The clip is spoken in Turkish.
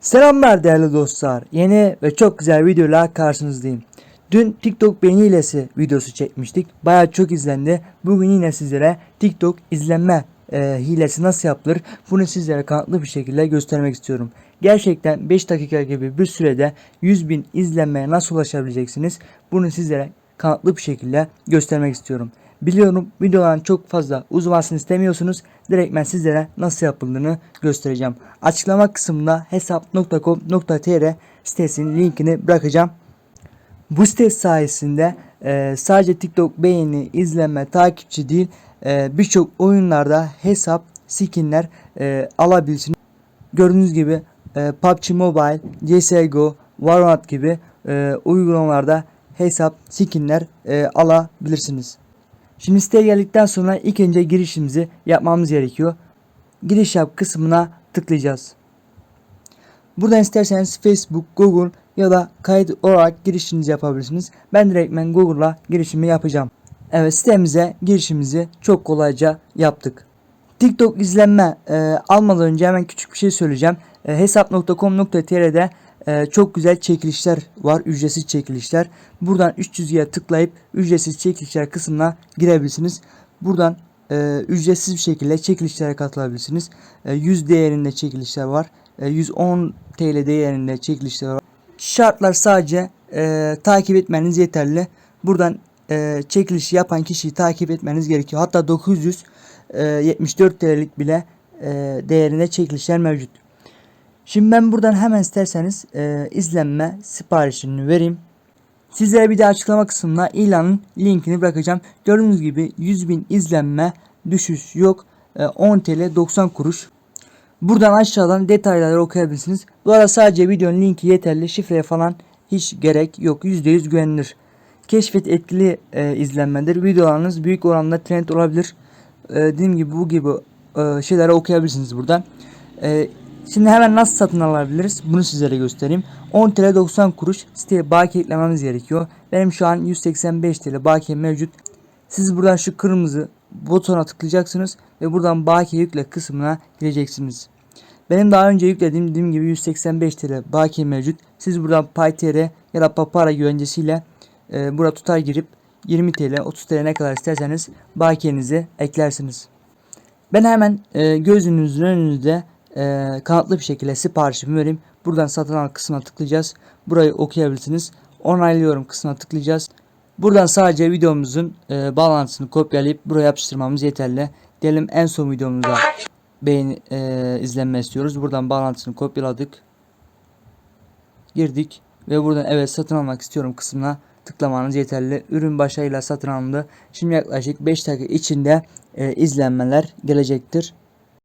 Selamlar değerli dostlar. Yeni ve çok güzel videoyla karşınızdayım. Dün TikTok beğeni hilesi videosu çekmiştik. Baya çok izlendi. Bugün yine sizlere TikTok izlenme e, hilesi nasıl yapılır bunu sizlere kanıtlı bir şekilde göstermek istiyorum. Gerçekten 5 dakika gibi bir sürede 100 bin izlenmeye nasıl ulaşabileceksiniz bunu sizlere kanıtlı bir şekilde göstermek istiyorum. Biliyorum videoların çok fazla uzamasını istemiyorsunuz. Direkt ben sizlere nasıl yapıldığını göstereceğim. Açıklama kısmında hesap.com.tr sitesinin linkini bırakacağım. Bu site sayesinde e, sadece TikTok beğeni, izlenme, takipçi değil e, birçok oyunlarda hesap, skinler e, alabilirsiniz. Gördüğünüz gibi e, PUBG Mobile, CSGO, Valorant gibi e, uygulamalarda hesap, skinler e, alabilirsiniz. Şimdi siteye geldikten sonra ilk önce girişimizi yapmamız gerekiyor. Giriş yap kısmına tıklayacağız. Buradan isterseniz Facebook, Google ya da kayıt olarak girişinizi yapabilirsiniz. Ben direktmen Google'la girişimi yapacağım. Evet sitemize girişimizi çok kolayca yaptık. TikTok izlenme e, almadan önce hemen küçük bir şey söyleyeceğim. E, hesap.com.tr'de e, çok güzel çekilişler var. Ücretsiz çekilişler. Buradan 300'ye tıklayıp ücretsiz çekilişler kısmına girebilirsiniz. Buradan e, ücretsiz bir şekilde çekilişlere katılabilirsiniz. E, 100 değerinde çekilişler var. E, 110 TL değerinde çekilişler var. Şartlar sadece e, takip etmeniz yeterli. Buradan e, çekilişi yapan kişiyi takip etmeniz gerekiyor. Hatta 974 TL'lik bile e, değerinde çekilişler mevcut. Şimdi ben buradan hemen isterseniz e, izlenme siparişini vereyim. Sizlere bir de açıklama kısmına ilanın linkini bırakacağım. Gördüğünüz gibi 100.000 izlenme düşüş yok. E, 10 TL 90 kuruş. Buradan aşağıdan detayları okuyabilirsiniz. Bu arada sadece videonun linki yeterli. Şifreye falan hiç gerek yok. %100 güvenilir. Keşfet etkili e, izlenmedir. Videolarınız büyük oranda trend olabilir. E, dediğim gibi bu gibi e, şeyleri okuyabilirsiniz buradan. E, şimdi hemen nasıl satın alabiliriz? Bunu sizlere göstereyim. 10 TL 90 kuruş siteye bakiye eklememiz gerekiyor. Benim şu an 185 TL bakiye mevcut. Siz buradan şu kırmızı butona tıklayacaksınız ve buradan bakiye yükle kısmına gireceksiniz. Benim daha önce yüklediğim dediğim gibi 185 TL bakiye mevcut. Siz buradan PayTR ya da Papara güvencesiyle e, burada tutar girip 20 TL 30 TL ne kadar isterseniz bakiyenizi eklersiniz. Ben hemen e, gözünüzün önünde e, kanıtlı bir şekilde siparişimi vereyim. Buradan satın al kısmına tıklayacağız. Burayı okuyabilirsiniz. Onaylıyorum kısmına tıklayacağız. Buradan sadece videomuzun e, bağlantısını kopyalayıp buraya yapıştırmamız yeterli. Diyelim en son videomuza beğeni e, izlenme istiyoruz. Buradan bağlantısını kopyaladık. Girdik ve buradan evet satın almak istiyorum kısmına tıklamanız yeterli. Ürün başarıyla satın alındı. Şimdi yaklaşık 5 dakika içinde e, izlenmeler gelecektir.